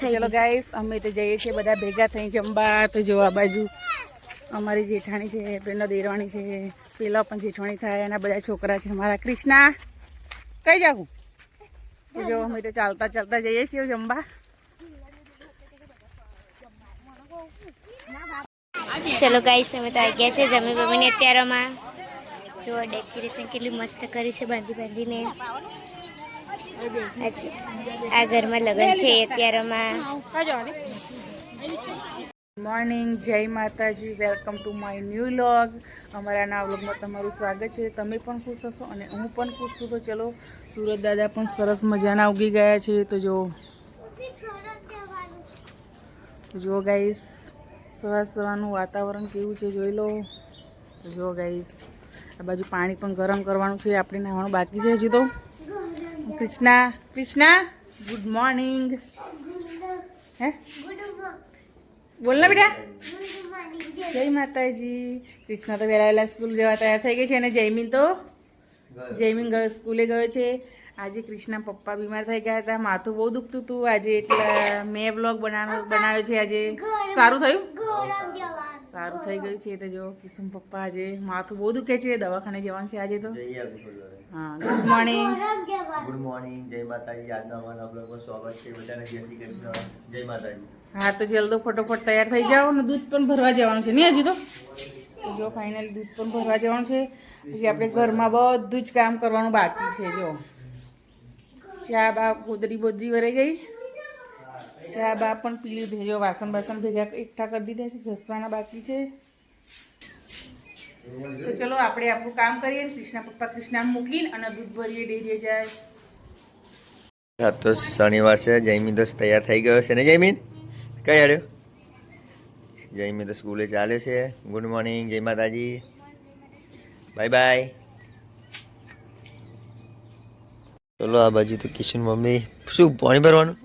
થઈ ચલો ગાઈસ અમે તો જઈએ છીએ બધા ભેગા થઈ જમવા તો જો આ બાજુ અમારી જેઠાણી છે પેલો દેરવાણી છે પેલો પણ જેઠાણી થાય એના બધા છોકરા છે અમારા. ક્રિષ્ના કઈ જાઉં તો જો અમે તો ચાલતા ચાલતા જઈએ છીએ જમવા ચલો ગાઈસ અમે તો આવી ગયા છે જમી બમીને અત્યારમાં. જો ડેકોરેશન કેટલી મસ્ત કરી છે બાંધી બાંધીને. આ ઘરમાં લગ્ન છે અત્યારમાં. મોર્નિંગ, જય માતાજી, welcome to my new vlog. અમારા નવા વ્લોગમાં તમારું સ્વાગત છે. તમે પણ ખુશ હશો અને હું પણ ખુશ છું. તો ચલો, સુરત દાદા પણ સરસ મજાના ઉગી ગયા છે. તો જો જો ગાઈસ સવાર સવારનું વાતાવરણ કેવું છે જોઈ લો. તો જો ગાઈસ આ બાજુ પાણી પણ ગરમ કરવાનું છે. આપણે નાહવાનું બાકી છે હજી તો. કૃષ્ણા કૃષ્ણા ગુડ મોર્નિંગ હે? બોલ ને બેટા. જય માતાજી. કૃષ્ણા તો વહેલા વહેલા સ્કૂલ જવા તૈયાર થઈ ગઈ છે અને જયમીન તો જયમીન ગયો સ્કૂલે ગયો છે. આજે કૃષ્ણા પપ્પા બીમાર થઈ ગયા હતા. માથું બહુ દુખતું હતું. આજે એટલે મેં બ્લોગ બનાવ બનાવ્યો છે આજે. સારું થયું? સારું થઈ ગયું છે તો જો કિસુમ પપ્પા આજે માથું બહુ દુખે છે દવાખાને જવાનું છે આજે તો. હા ગુડ મોર્નિંગ ગુડ મોર્નિંગ જય માતાજી આજના અમારા બ્લોગમાં સ્વાગત છે બધાને જય શ્રી કૃષ્ણ જય માતાજી. હા તો જલ્દો ફટોફટ તૈયાર થઈ જાઓ અને દૂધ પણ ભરવા જવાનું છે નહીં હજી તો? તો જો ફાઇનલ દૂધ પણ ભરવા જવાનું છે પછી આપણે ઘરમાં બધું જ કામ કરવાનું બાકી છે જો. ચા બા કોદરી બોદરી વરાઈ ગઈ? ચા બા પણ પી લીધી જો વાસણ બાસણ ભેગા એકઠા કરી દીધા છે, ઘસવાના બાકી છે. તો ચલો આપણે આપણું કામ કરીએ કૃષ્ણા પપ્પા કૃષ્ણાને મૂકીને અને દૂધ ભરીએ, ડેરીએ જાય. તો શનિવાર છે જયમીન તો તૈયાર થઈ ગયો છે ને જયમીન કઈ હાર્યો જયમીન તો સ્કૂલે ચાલ્યો છે. ગુડ મોર્નિંગ જય માતાજી. બાય બાય ચલો આ બાજુ તો કિશન મમ્મી, શું, પાણી ભરવાનું?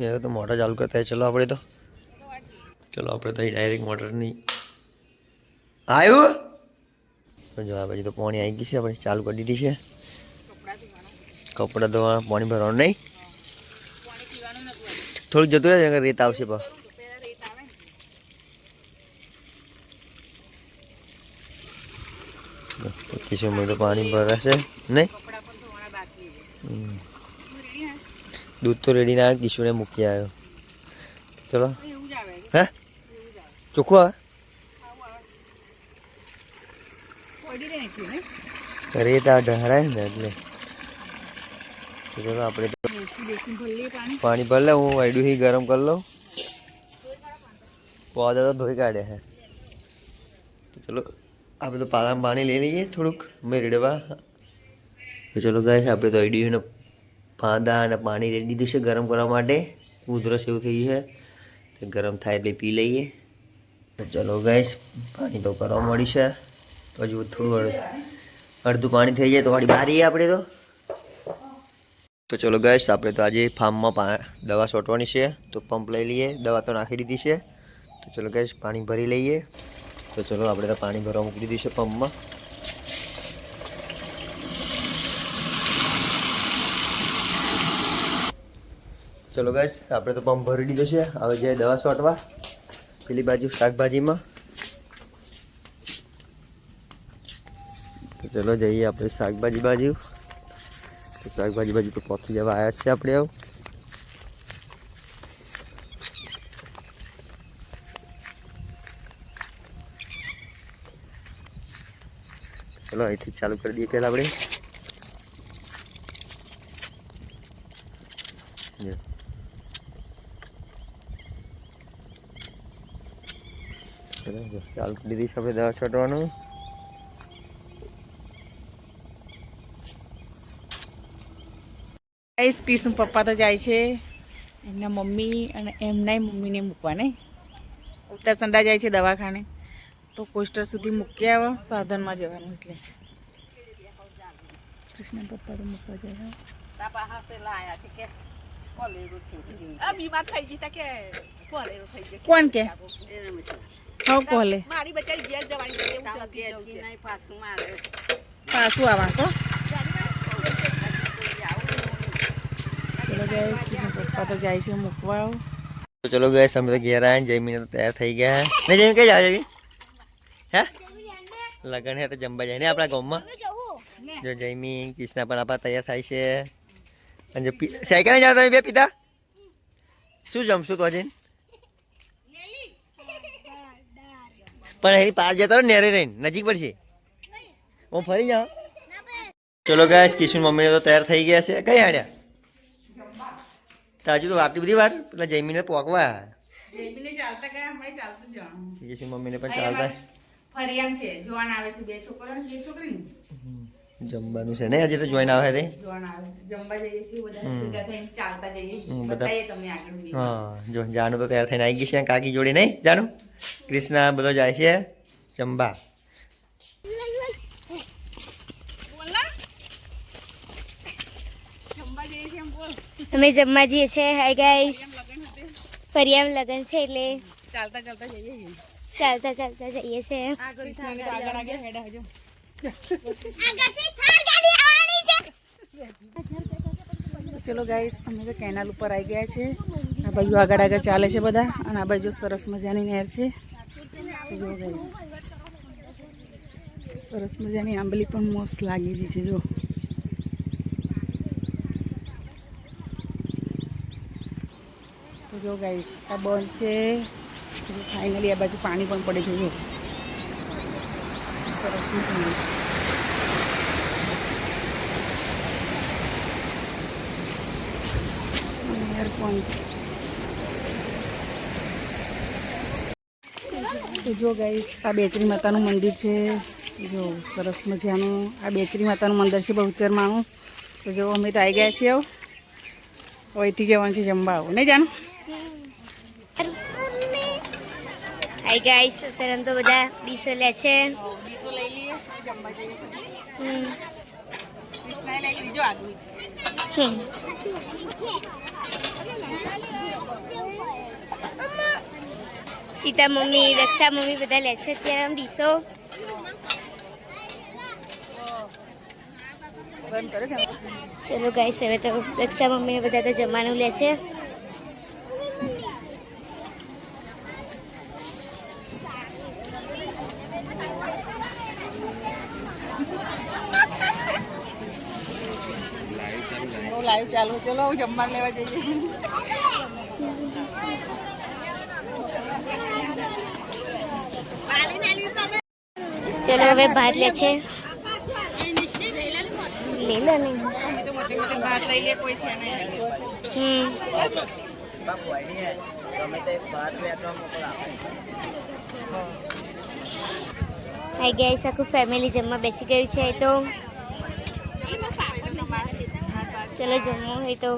એ તો મોટર ચાલુ કરતા ચલો આપણે તો. ચલો આપણે તો ડાયરેક્ટ મોટરની. આવ્યું? તો જો આ બાજુ તો પાણી આવી ગયું છે આપણે ચાલુ કરી દીધી છે. કપડાં ધોવા પાણી ભરવાનું નહીં? થોડુંક જતું રહે રેત આવશે પણ. કિશોર તો પાણી ભરાશે નહીં. દૂધ તો રેડી ના કિશોરે મૂકી આવ્યો. ચલો. હે? ચોખ્ખું આવે? અરે આ ઢહરાય ને એટલે. તો ચલો, આપણે પાણી ભર લે, હું વાયડું ही ગરમ કરી લઉં. પૌધા તો ધોઈ કાઢ્યા હે. ચલો, આપણે તો પાલામાં પાણી લઈ લઈએ થોડુંક. મેળડવા તો ચલો ગાય આપણે તો આઈડીયુને પાંદા અને પાણી રેડી દીધું છે ગરમ કરવા માટે. ઉધરસ એવું થઈ છે. તો ગરમ થાય એટલે પી લઈએ. તો ચલો ગેસ પાણી તો કરવા મળી છે. તો હજુ થોડું અડ- અડધું પાણી થઈ જાય તો વાળી બારીએ આપણે તો. તો ચલો ગેસ આપણે તો આજે ફાર્મમાં દવા છોટવાની છે. તો પંપ લઈ લઈએ. દવા તો નાખી દીધી છે. તો ચલો ગેસ પાણી ભરી લઈએ. તો ચલો આપણે તો પાણી ભરવા મૂકી દીધું છે પંપમાં ચલો ગાઈસ આપણે તો પંપ ભરી દીધો છે. હવે જાય દવા છોટવા પેલી બાજુ શાકભાજીમાં. તો ચલો જઈએ આપણે શાકભાજી બાજુ. તો શાકભાજી બાજુ તો પહોંચી જવા આવ્યા છે આપણે આવું. ચલો અહીંથી ચાલુ કરી દઈએ પહેલાં આપણે. જો. ચલો જો, ચાલુ કરી દીધી આપણે દવા છાંટવાનું. ગાઈસ કિશન પપ્પા તો જાય છે. એમના મમ્મી અને એમનાય મમ્મીને મૂકવા નહીં ઉત્તર સંડા જાય છે દવાખાને. તો પોસ્ટર સુધી મૂકી આવો સાધનમાં જવાનું એટલે. કૃષ્ણ પપ્પા તો મૂકવા જાય. બીમાર થઈ ગઈ તા કે કોલેરો થઈ ગયો કોણ કે હવ કોલે મારી બચારી ઘેર જવાની છે એવું જલ્દી જવું છે. પાછું આવવાનું તો ચલો કિશન પપ્પા તો જાય છે મૂકવા તો ચલો ગેસ અમે તો ઘેર આવ્યા જમીને તો તૈયાર થઈ ગયા ને જમીન કઈ જાવ જમી હે લગન હે તો જમવા જાય ને આપણા ગામમાં જો જમી કૃષ્ણા પણ આપણા તૈયાર થાય છે અને પી- સાયકલ જાવ તમે બે પિતા? શું જમશું તો આજે? પણ એની પાર જતા હોય ને નેરે રહીને. નજીક પડશે. હું ફરી જાઉં. ચલો ગાય કિશન મમ્મીને તો તૈયાર થઈ ગયા છે. કઈ આડ્યા? તાજુ તો વાપરી બધી વાર. પેલા જમીને પોકવા. જયમીને જવાનું. કિશન મમ્મીને પણ ચાલતા. ફરી આમ છે. જોવાન આવે છે બે છોકરા બે છોકરી જમવાનું છે ને? હજી તો જોઈન આવે તે. હા જો જાનું તો તૈયાર થઈને આવી ગઈ છે કાકી જોડે નહીં? જાનું? કૃષ્ણ બધો જાય છે જમવા. અમે જમવા જઈએ છીએ. હાય ગાઈસ ફરી એમ લગન છે એટલે ચાલતા ચાલતા જઈએ ચાલતા ચાલતા જઈએ છીએ. ચલો ગાઈસ અમે તો કેનાલ ઉપર આવી ગયા છે આ બાજુ આગળ આગળ ચાલે છે બધા અને આ બાજુ સરસ મજાની નહેર છે. જો ગાઈસ સરસ મજાની આંબલી પણ મસ્ત લાગી રહી છે, જો. જો ગાઈસ આ બંધ છે. ફાઇનલી આ બાજુ પાણી પણ પડે છે, જો. સરસ મજાનું જો ગાઈસ આ બેચરી માતાનું મંદિર છે. જો સરસ મજાનું આ બેચરી માતાનું મંદિર છે બહુચર માનું તો જો અમે તો આવી ગયા છીએ હવે અહીંથી જવાનું છે જમવા આવું નહીં જાણું હાય ગાઈસ અત્યારે તો બધા ડીસો લે છે. જમવા જઈએ કૃષ્ણાએ લઈ લીધો આગળ હમ. સીતા મમ્મી રક્ષા મમ્મી બધા લે છે અત્યારે આમ ડીસો ચલો ગાઈસ હવે તો રક્ષા મમ્મી બધા તો જમવાનું લે છે. હું લાઈવ ચાલુ ચલો જમવા લેવા જઈએ. ચલો હવે ભાત લે છે. લે લો ને. અમે તો મોટી મોટી ભાત લઈ લે કોઈ છે નહીં. હમ. હાય ગાઈસ આખું ફેમિલી જમવા બેસી ગયું છે તો. ચલો જમવું હોય તો.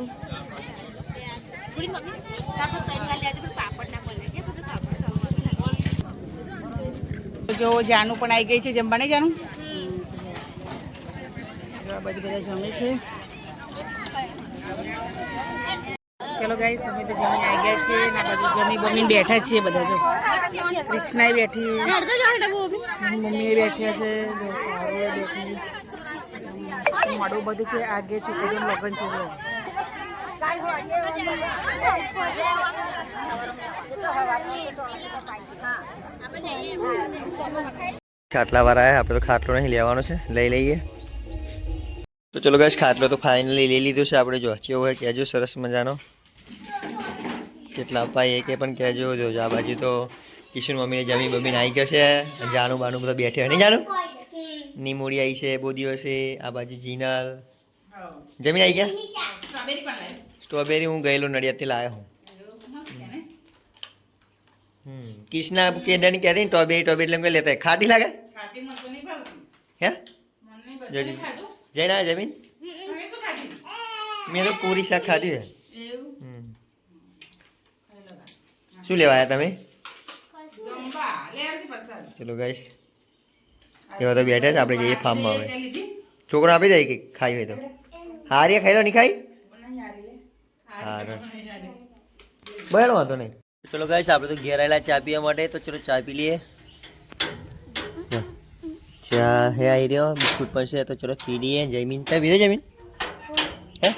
જો જાનું પણ આવી ગઈ છે જમવા નહીં જાનું? બધી બધા જમે છે. ચલો ગાઈસ અમે તો જમીને આવી ગયા છીએ ને આ બાજુ જમી બમીને બેઠા છીએ બધા જો. કૃષ્ણાએ બેઠી. મમ્મીએ બેઠ્યા છે બેઠી. મોડું બધું છે, આગે છોકરીનું લગ્ન છે, જો. ખાટલા વાળા આપણે તો ખાટલો નહીં લેવાનો છે, લઈ લઈએ. તો ચલો ગાઈસ ખાટલો તો ફાઇનલી લઈ લીધો છે આપણે, જો. કેવો હોય કહેજો, સરસ મજાનો. કેટલા અપાય એ કે પણ કહેજો, જો આ બાજુ તો કિશન મમ્મીને જમી બમીને આવી ગયો છે જાનું બાનું બધા બેઠે નહીં જાનું? નીમોડી આવી છે બહુ દિવસે આ બાજુ જીનલ જમીન આવી ગયા સ્ટ્રોબેરી પણ લાવી સ્ટ્રોબેરી હું ગયેલો નડિયાદથી લાવ્યો હું મસ્ત છે ને હમ કિશના કેદાની કહેતી સ્ટ્રોબેરી સ્ટ્રોબેરી એટલે એમ કહી લેતા ખાટી લાગે ખાટી મને તો નહીં ભાવતી હે મને નહીં ભાવતી. જોજો. તમે ખાધું જઈને આવ્યા જમીન તમે શું ખાધી મેં તો પૂરી શાક ખાધી છે એવું હમ. ખાઈ લો બા. શું લેવા આવ્યા તમે જમવા લે આવશે પસાર ચલો ગાઈસ એવા તો બેઠા છે આપણે જઈએ ફાર્મમાં હવે. છોકરો આપી જાય કે ખાઈ હોય તો. હારીએ ખાઈ લો નહીં ખાઈ? હારી. બરાબર વાંધો નહીં. ચલો ગાય આપણે તો ઘેર આવેલા ચા પીવા માટે તો ચલો ચા પી લઈએ. ચા હે આવી રહ્યો બિસ્કુટ પણ છે તો ચલો પી લઈએ. જમીન તમે પીધો જમીન હે?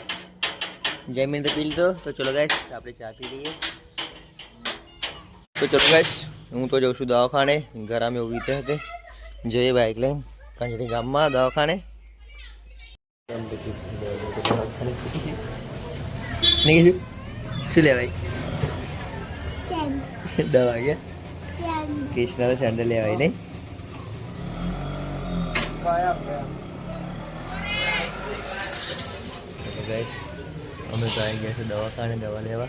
જમીન તો પી લીધો તો ચલો ગાય આપણે ચા પી લઈએ. તો ચલો ગાય હું તો જઉં છું દવાખાને ઘરામે ઊભી રીતે હતી. જઈએ બાઇક લઈને. કંજરી ગામમાં દવાખાને. શું લેવાય? દવા ગયા કૃષ્ણ તો સેન્ડલ લેવાય નહીં. અમે તો આવી ગયા છે દવાખાને દવા લેવા.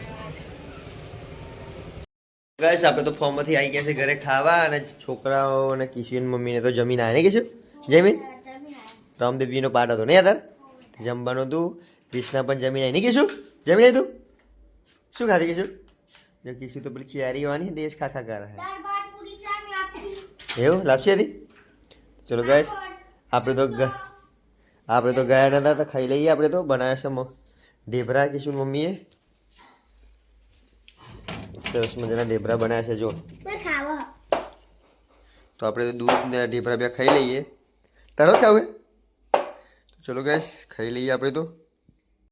ગાઈસ આપણે તો ફોર્મમાંથી આવી ગયા છે ઘરે ખાવા અને છોકરાઓ અને કિશન મમ્મીને તો જમીન આવે ને કીશું જમીન રામદેવજીનો પાઠ હતો નહીં યાર? જમવાનું હતું કૃષ્ણા પણ જમીન આવી નહીં કીશું જમીન આવી તું? શું ખાધી કીશું? જો કિશું તો પેલી ચિયારી વાની દેશ ખા ખા કર એવું? લાપસી હતી? ચલો ગાઈસ આપણે તો આપણે તો ગયા નતા તો ખાઈ લઈએ આપણે તો. બનાવ્યા છે ઢેબરા કીશું મમ્મીએ. સરસ મજાના ઢેબરા બનાવ્યા છે જો. તો આપણે દૂધ ને ઢેબરા બે ખાઈ લઈએ. તરત આવે ચલો ગેસ ખાઈ લઈએ આપણે તો.